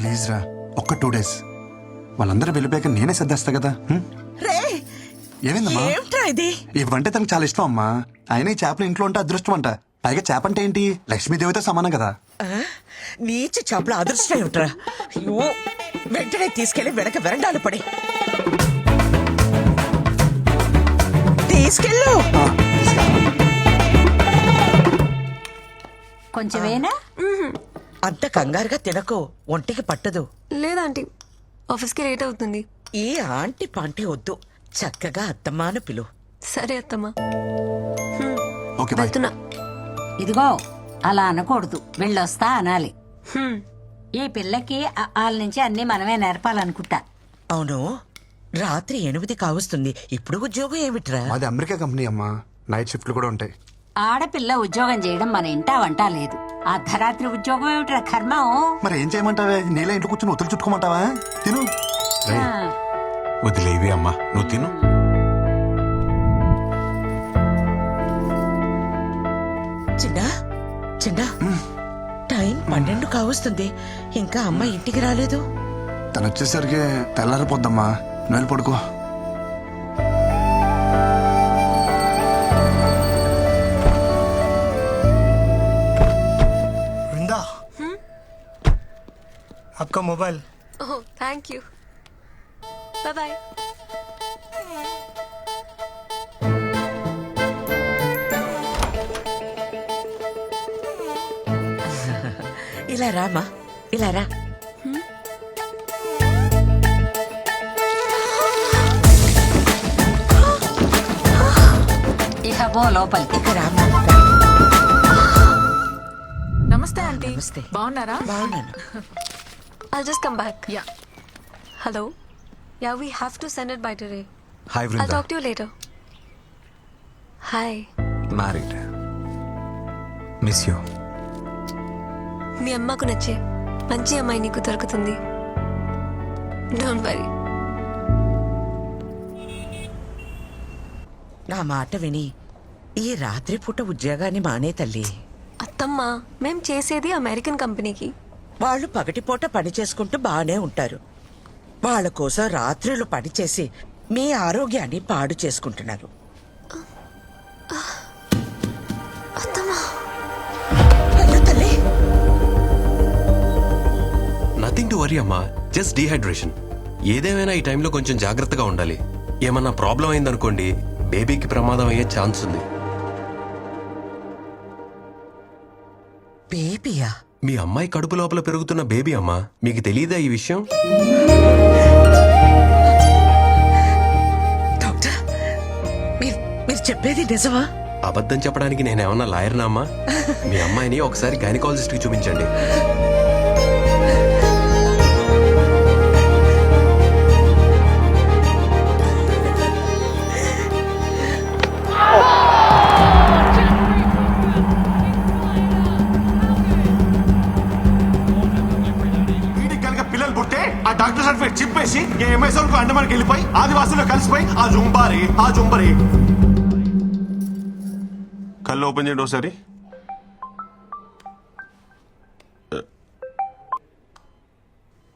Please రా ఒక్క two days. వాళ్ళందరూ వెళ్ళిపోయాక నేనే సర్దేస్తా కదా హ్మ్? రే! ఏమైందమ్మా? ఏమిట్రా ఇది? ఇవంటే తనకు చాలా ఇష్టం అమ్మా. ఆయన ఈ చేపలు ఇంట్లో ఉంటే అదృష్టం అంట. పైగా చేప అంటే ఏంటి? లక్ష్మీదేవితో సమానం కదా. ఆ? నీచ చేపల అదృష్టం ఏమిట్రా? అయ్యో వెంటనే తీసుకెళ్ళి వెనక వెరండాలు పడి. తీసుకెళ్ళు! ఆ. కొంచెమేనా? అంత కంగారుగా తినకు. ఒంటికి పట్టదు. లేదాంటీ ఆఫీస్కి లేట్ అవుతుంది. ఈ ఆంటీ పాంటీ వద్దు. చక్కగా అత్తమ్మాను పిలు. సరే అత్తమ్మా. Okay bye. వెళ్తున్నా. ఇదిగో అలా అనకూడదు. వెళ్ళొస్తా అనాలి. హ్మ్. ఈ పిల్లకి వాళ్ళ నుంచి అన్ని మనమే నేర్పాలనుకుంటా. అవును. రాత్రి ఎనిమిది కావస్తుంది. ఇప్పుడు ఉద్యోగం ఏమిట్రా? మాది అమెరికా కంపెనీ అమ్మా. నైట్ షిఫ్ట్లు కూడా ఉంటాయి. ఆడపిల్ల ఉద్యోగం చేయడం మన ఇంటా వంట లేదు. అర్ధరాత్రి ఉద్యోగం ఏమిట్రా కర్మం? మరి ఏం చేయమంటావే? నీళ్ళ ఇంట్లో కూర్చొని ఒత్తులు చుట్టుకోమంటావా? తిను. వదిలేవి అమ్మా. నువ్వు తిను. చిన్న చిన్న టైం పన్నెండు కావస్తుంది. ఇంకా అమ్మ ఇంటికి రాలేదు. తను వచ్చేసరికి తెల్లారిపోద్దమ్మా. నువ్వు వెళ్ళి పడుకో. आपका mobile oh thank you bye bye ఇలా రామా ఇలా రా ఇక పో లోపలికి ఇక రామా నమస్తే ఆంటీ నమస్తే. బాగున్నారా బాగున్నాను I'll just come back. Yeah Hello? Yeah, we have to send it by today. Hi I'll Vrinda talk to you later. Hi. Married miss you మీ అమ్మకు నచ్చే మంచి అమ్మాయి నీకు దొరుకుతుంది డోంట్ వరీ నా మాట విని ఈ రాత్రిపూట ఉద్యోగాన్ని మానే తల్లి అత్తమ్మ మేం చేసేది అమెరికన్ కంపెనీకి వాళ్ళు పగటిపూట పని చేసుకుంటూ బాగానే ఉంటారు. వాళ్ళ కోసం రాత్రులు పనిచేసి మీ ఆరోగ్యాన్ని పాడు చేసుకుంటున్నారు. అత్తమ్మ. అయ్యో తల్లి! నథింగ్ టు వరీ అమ్మా. జస్ట్ డీహైడ్రేషన్ ఏదేమైనా ఈ టైంలో కొంచెం జాగ్రత్తగా ఉండాలి. ఏమన్నా ప్రాబ్లం అయిందనుకోండి బేబీకి ప్రమాదం అయ్యే ఛాన్స్ ఉంది. బేబీయా మీ అమ్మాయి కడుపు లోపల పెరుగుతున్న బేబీ అమ్మా మీకు తెలియదా ఈ విషయం? డాక్టర్ మీరు మీరు చెప్పేది నిజమా? అబద్ధం చెప్పడానికి నేనేమన్నా లాయర్నా అమ్మా? మీ అమ్మాయిని ఒకసారి గైనకాలజిస్ట్కి చూపించండి. జుంబారి ఆ జుంబరి కళ్ళు ఓపెన్ చేయండి ఒకసారి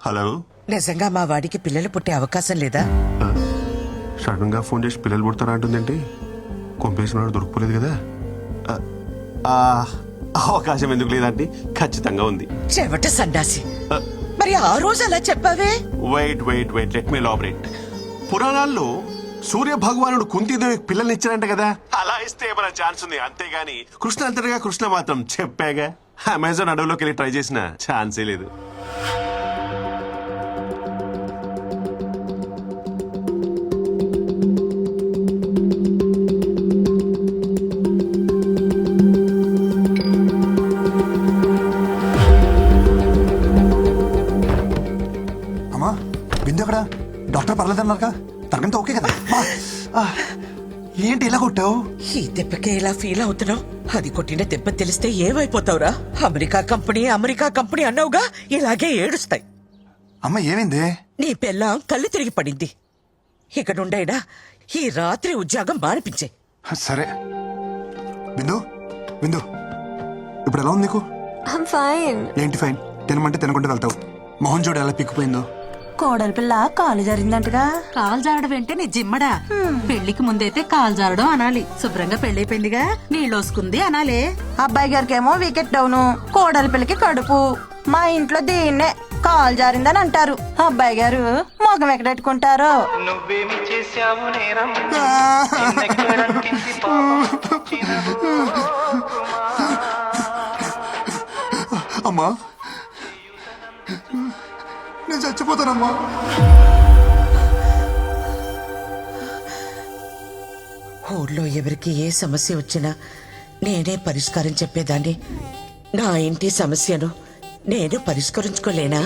హలో నిజంగా మా వాడికి పిల్లలు పుట్టే అవకాశం లేదా? సడన్గా ఫోన్ చేసి పిల్లలు పుడతారా అంటుందేంటి కొంపేసినాడు దొరకపోలేదు కదా. అవకాశం ఎందుకు లేదంటే ఖచ్చితంగా ఉంది. చెవట సండాసి మరి ఆ రోజు అలా చెప్పావే? Wait wait wait let me elaborate పురాణాల్లో సూర్య భగవానుడు కుంతిదేవికి పిల్లల్నిచ్చారంట కదా. అలా ఇస్తే ఏమైనా ఛాన్స్ ఉంది? అంతేగాని కృష్ణ అంతటగా కృష్ణ మాత్రం చెప్పాగా. అమెజాన్ అడవిలోకి వెళ్ళి ట్రై చేసిన ఛాన్సే లేదు. కొట్టావు ఈ దెబ్బకే ఇలా ఫీల్ అవుతున్నావు? అది కొట్టిన దెబ్బ తెలిస్తే ఏమైపోతావురా? అమెరికా కంపెనీ అమెరికా కంపెనీ అన్నావుగా? ఇలాగే ఏడుస్తాయి. అమ్మ ఏమైంది? నీ పెళ్ళాం కళ్ళు తిరిగి పడింది. ఇక నుండైనా ఈ రాత్రి ఉద్యోగం మానిపించే. సరే. బిందు బిందు ఇప్పుడు ఎలా ఉంది నీకు? ఐమ్ ఫైన్ ఏంటి ఫైన్ తినమంటే తినకుండా వెళ్తావు. మొహం చూడు ఎలా పిక్కిపోయిందో. కోడలి పిల్ల కాలు జరిగిందంటగా కాలు జారడం ఏంటే నీ జిమ్మడా? పెళ్ళికి ముందైతే కాలు జారడం అనాలి. శుభ్రంగా పెళ్ళైపోయిందిగా. నీళ్ళోసుకుంది అనాలే. అబ్బాయి గారికి ఏమో వికెట్ డౌను. కోడలి పిల్లకి కడుపు. మా ఇంట్లో దీన్నే కాలు జారిందని అంటారు. అబ్బాయి గారు మొగం ఎక్కడెట్టుకుంటారో అమ్మా నేను చచ్చిపోతానమ్మా. ఊళ్ళో ఎవరికి ఏ సమస్య వచ్చినా నేనే పరిష్కారం చెప్పేదాన్ని. నా ఇంటి సమస్యను నేను పరిష్కరించుకోలేనా?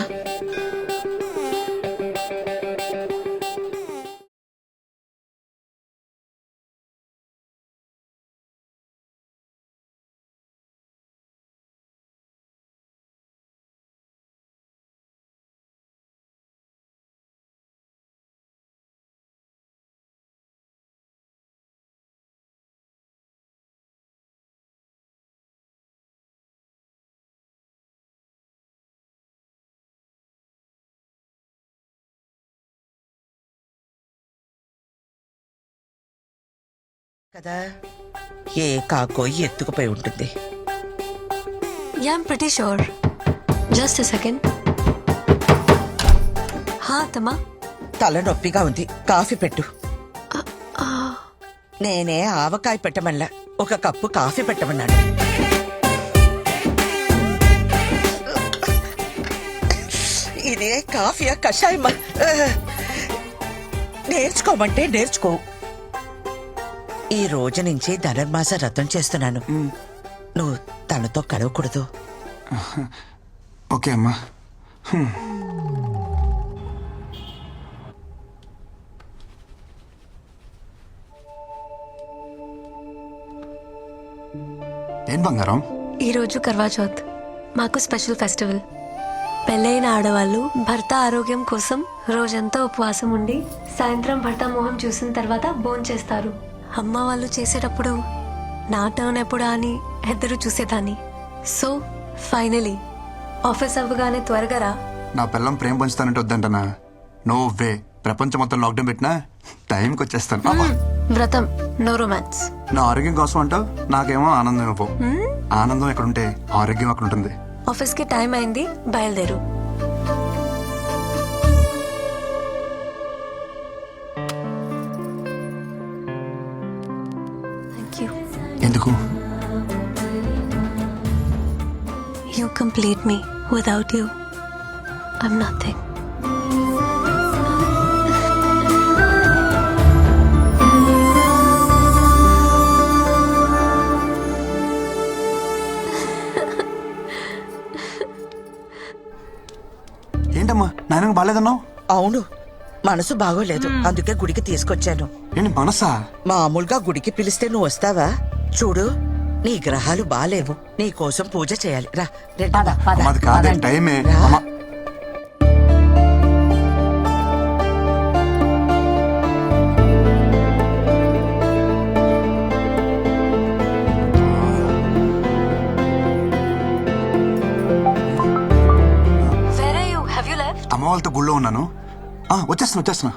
కదా? ఏ కాకో ఎత్తుకుపోయి ఉంటుంది. Yeah, I'm pretty sure. Just a second. హా అత్తమ్మా తలనొప్పిగా ఉంది. కాఫీ పెట్టు. నేనే ఆవకాయ పెట్టమల్లా ఒక కప్పు కాఫీ పెట్టమన్నాడు ఇదే కాఫీయా కషాయమా? నేర్చుకోమంటే నేర్చుకో. ఈ రోజు నుంచి ధనుర్మాస రథం చేస్తున్నాను. నువ్వు తనతో కలవకూడదు. ఓకే అమ్మా. ఏం బంగారం? ఈరోజు కర్వా చౌత్ మాకు స్పెషల్ ఫెస్టివల్. పెళ్ళైన ఆడవాళ్ళు భర్త ఆరోగ్యం కోసం రోజంతా ఉపవాసం ఉండి సాయంత్రం భర్త మొహం చూసిన తర్వాత భోజనం చేస్తారు అమ్మ వాళ్ళు చేసేటప్పుడు నా టర్న్ ఎప్పుడా అని ఎద్దరు చూసేదాన్ని. సో ఫైనలీ ఆఫీస్ అవ్వగానే త్వరగా రా. నా పిల్లం ప్రేమ పంచుతానంటే వద్దంటనా? నో వే ప్రపంచం మొత్తం లాక్డౌన్ పెట్టినా? టైంకి వచ్చేస్తాను. అబ్బా. వ్రతం. నో రొమాన్స్ నా ఆరోగ్యం కోసం అంటావు నాకేమో ఆనందం ఇవ్వవు ఆనందం ఎక్కడ ఉంటే ఆరోగ్యం అక్కడ ఉంటుంది ఆఫీస్కి టైం అయింది. బయలుదేరు. You complete me. Without you, I'm nothing. ఏంటమ్మా? నాయనకు బాగాలేదన్నావు? అవును. మనసు బాగోలేదు. అందుకే గుడికి తీసుకొచ్చాను. ఏంటి మనసా? మామూలుగా గుడికి పిలిస్తే నువ్వు వస్తావా? చూడు. నీ గ్రహాలు బాలేవు నీ కోసం పూజ చేయాలి రా. పద మాది కాదే. టైమే. అమ్మా? అమ్మ వాళ్ళతో గుళ్ళో ఉన్నాను ఆ, వచ్చేస్తున్నా వచ్చేస్తున్నా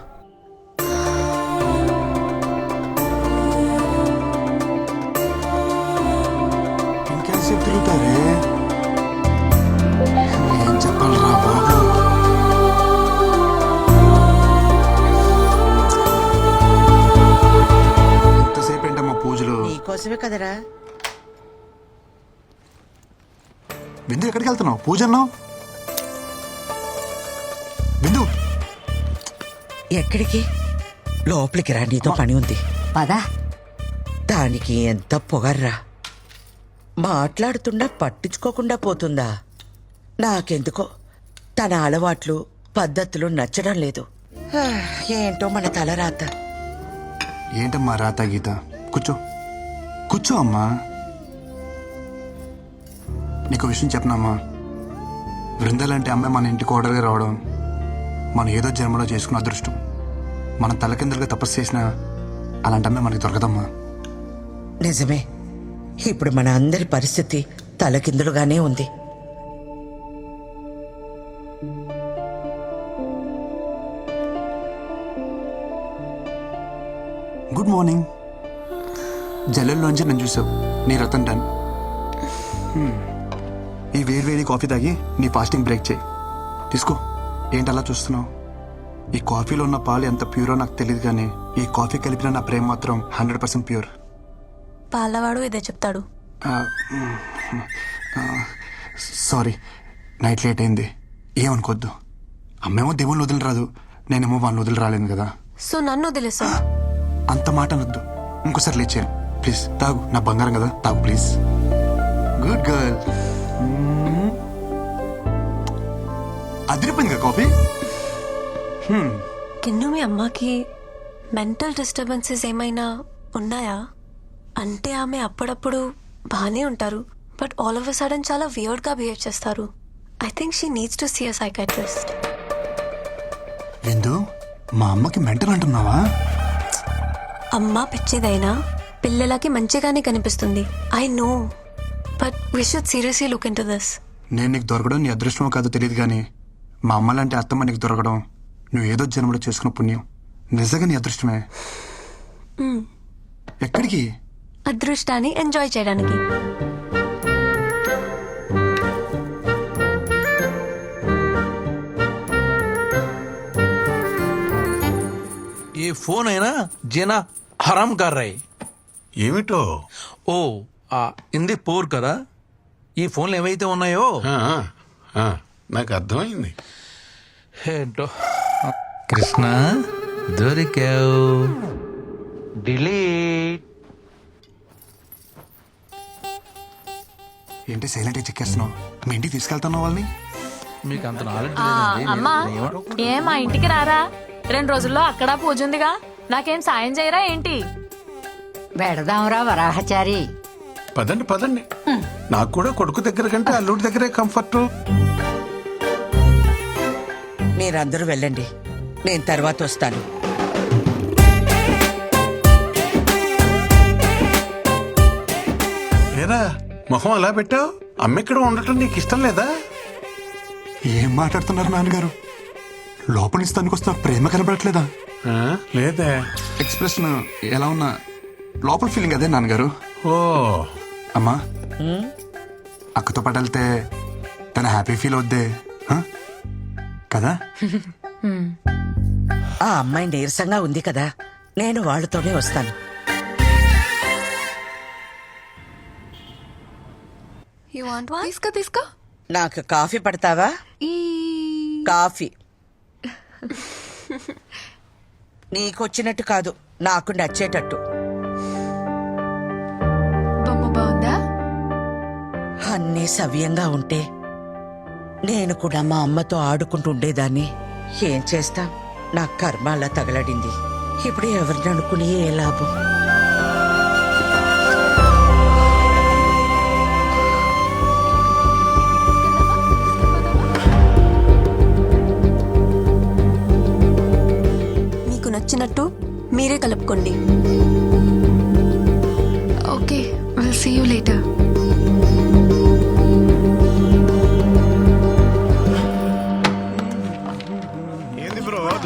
నీకోసమే కదరా. బిందు ఎక్కడికి వెళ్తున్నావు? పూజ అన్నావు? బిందు! ఎక్కడికి? లోపలికి రా నీతో పని ఉంది. పద. దానికి ఎంత పొగర్రా. మాట్లాడుతున్నా పట్టించుకోకుండా పోతుందా? నాకెందుకో తన అలవాట్లు పద్ధతులు నచ్చడం లేదు. ఏంటో మన తలరాత ఏంటమ్మా రాత గీత? కూర్చో. కూర్చో అమ్మా. నీకు విషయం చెప్పనమ్మా బృందాలంటే అమ్మాయి మన ఇంటికి ఓడర్గా రావడం మనం ఏదో జన్మలో చేసుకున్న అదృష్టం. మనం తలకిందులుగా తపస్సు చేసిన అలాంటి అమ్మాయి మనకి దొరకదమ్మా. నిజమే. ఇప్పుడు మన అందరి పరిస్థితి తలకిందులుగానే ఉంది. గుడ్ మార్నింగ్ జల్లెల్లోంచి నన్ను చూసావు. నీ రతన్ డన్ హ్మ్. ఈ వేడి వేడి కాఫీ తాగి నీ ఫాస్టింగ్ బ్రేక్ చేయి. తీసుకో. ఏంటి అలా చూస్తున్నావు? ఈ కాఫీలో ఉన్న పాలు ఎంత ప్యూరో నాకు తెలియదు కానీ ఈ కాఫీ కలిపిన నా ప్రేమ మాత్రం హండ్రెడ్ పర్సెంట్ ప్యూర్ పాలవాడు ఇదే చెప్తాడు. సారీ నైట్ లేట్ అయింది. ఏమనుకోవద్దు అమ్మేమో దేవుళ్ళు వదిలిరాదు. నేనేమో వాళ్ళని వదిలి రాలేను కదా. సో నన్ను వదిలేసా అంత మాట అనొద్దు. ఇంకోసారి లేచాను ప్లీజ్ తాగు నా బంగారం కదా తాగు ప్లీజ్ గుడ్ గర్ల్ అదిరిపోయింది కదా కాఫీ కిన్ను మీ అమ్మకి మెంటల్ డిస్టర్బెన్సెస్ ఏమైనా ఉన్నాయా అంటే ఆమె అప్పుడప్పుడు బాగానే ఉంటారు but all of a sudden చాలా వియర్డ్గా బిహేవ్ చేస్తారు I think she needs to see a psychiatrist Vindu మా అమ్మకి మెంటల్ అంటున్నావా అమ్మ పిచ్చిదైనా పిల్లలకి మంచిగానే కనిపిస్తుంది. I know but we should seriously look into this నేను నీకు దొరకడం నీ అదృష్టమో కాదో తెలియదు కానీ మా అమ్మ లాంటి అత్తమ్మ నీకు దొరకడం నువ్వు ఏదో జన్మలో చేసుకున్న పుణ్యం. నిజంగా నీ అదృష్టమే. Hmm. ఎక్కడికి? అదృష్టాన్ని ఎంజాయ్ చేయడానికి. ఏ ఫోన్ అయినా జనా హరాం కర్రాయి. ఏమిటో? ఓ ఆ ఇంది పోర్ కదా? ఈ ఫోన్లు ఏవైతే ఉన్నాయో? ఆ, ఆ, నాకు అర్థమైంది. ఏంటో? కృష్ణ దొరికావు. డిలీట్. ఏంటి సైలెంట్గా చెక్కేస్తున్నావు మీ ఇంటికి తీసుకెళ్తున్నావు వాళ్ళని? మీకు అంత నాలెడ్జ్ అమ్మా ఏ మా ఇంటికి రారా? రెండు రోజుల్లో అక్కడ పూజ ఉందిగా. నాకేం సాయం చేయరా ఏంటి? పెడదాంరా వరాహచారి. పదండి పదండి. నాకు కూడా కొడుకు దగ్గర కంటే అల్లుడి దగ్గరే కంఫర్ట్. మీరందరూ వెళ్ళండి. నేను తర్వాత వస్తాను. ఏరా మొహం అలా పెట్టావు? అమ్మెక్కడ ఉండటం నీకు ఇష్టం లేదా? ఏం మాట్లాడుతున్నారు నాన్నగారు? లోపల నుంచి తనకొస్తున్న ప్రేమ కనబడట్లేదా? లేదే. ఎక్స్ప్రెషన్ ఎలా ఉన్నా లోపల ఫీలింగ్ అదే నాన్నగారు. ఓ. అమ్మా. అక్కతో పాటు వెళ్తే తన హ్యాపీ ఫీల్ అవుద్దే. హ? కదా? ఆ అమ్మాయి నీరసంగా ఉంది కదా. నేను వాళ్ళతోనే వస్తాను. తీసుకో తీసుకో. నాకు కాఫీ పడతావా? కాఫీ. నీకొచ్చినట్టు కాదు నాకు నచ్చేటట్టు. అన్నీ సవ్యంగా ఉంటే నేను కూడా మా అమ్మతో ఆడుకుంటూ ఉండేదాన్ని. ఏం చేస్తాం? నా కర్మ అలా తగలడింది. ఇప్పుడు ఎవరిని అనుకుని ఏ లాభం? మీకు నచ్చినట్టు మీరే కలుపుకోండి. Okay will see you later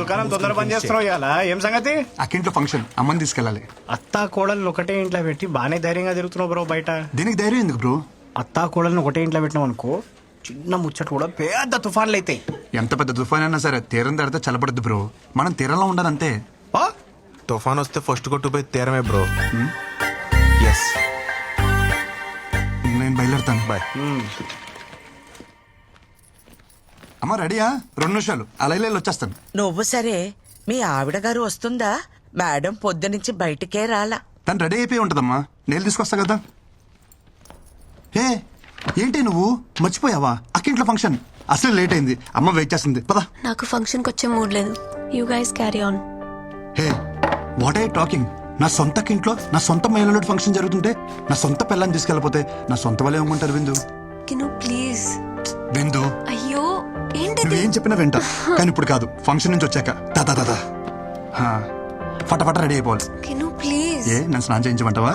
దుకాణం తొందర పని చేస్తున్నావు ఇవాళ. ఏం సంగతి? అక్కింట్లో ఫంక్షన్ అమ్మని తీసుకెళ్ళాలి. అత్తా కోడల్ని ఒకటే ఇంట్లో పెట్టి బాగానే ధైర్యంగా తిరుగుతున్నావు బ్రో బయట. దీనికి ధైర్యం ఎందుకు బ్రో? అత్తా కోడల్ని ఒకటే ఇంట్లో పెట్టినావు అనుకో చిన్న ముచ్చట కూడా పెద్ద తుఫాన్లు అవుతాయి ఎంత పెద్ద తుఫాన్ అయినా సరే తీరం దాడితే చల్లబడద్దు బ్రో. మనం తీరంలో ఉండాలంతే ఆ? తుఫాన్ వస్తే ఫస్ట్ కొట్టుపోయి తీరమే బ్రో. ఎస్ నేను బయలుదేరుతాను. బాయ్ అమ్మ రెడీయా? రెండు నిమిషాలు. అలా ఇలా వచ్చేస్తాను. నువ్వు సరే మీ ఆవిడ గారు వస్తుందా? మేడం పొద్దునుంచి బయటికే రాలా. తను రెడీ అయిపోయి ఉంటుందమ్మా. నేను తీసుకొస్తా కదా. ఏ ఏంటి నువ్వు? మర్చిపోయావా? అక్కింట్లో ఫంక్షన్. అసలు లేట్ అయింది. అమ్మ వెయిట్ చేస్తుంది. పదా. నాకు ఫంక్షన్కి వచ్చే మూడ్ లేదు. You guys carry on. Hey what I talking? నా సొంత ఇంట్లో నా సొంత మహిళలో ఫంక్షన్ జరుగుతుంటే నా సొంత పిల్లని తీసుకెళ్ళిపోతే నా సొంత వాళ్ళు ఏమంటారు విందు? కిను ప్లీజ్. విందు? అయ్యో. నువ్వేం చెప్పినా వింటా. కానీ ఇప్పుడు కాదు. ఫంక్షన్ నుంచి వచ్చాక. దాదా దాదా ఫటాఫట రెడీ అయిపోవాలి. ఏ నన్ను స్నానం చేయించమంటావా?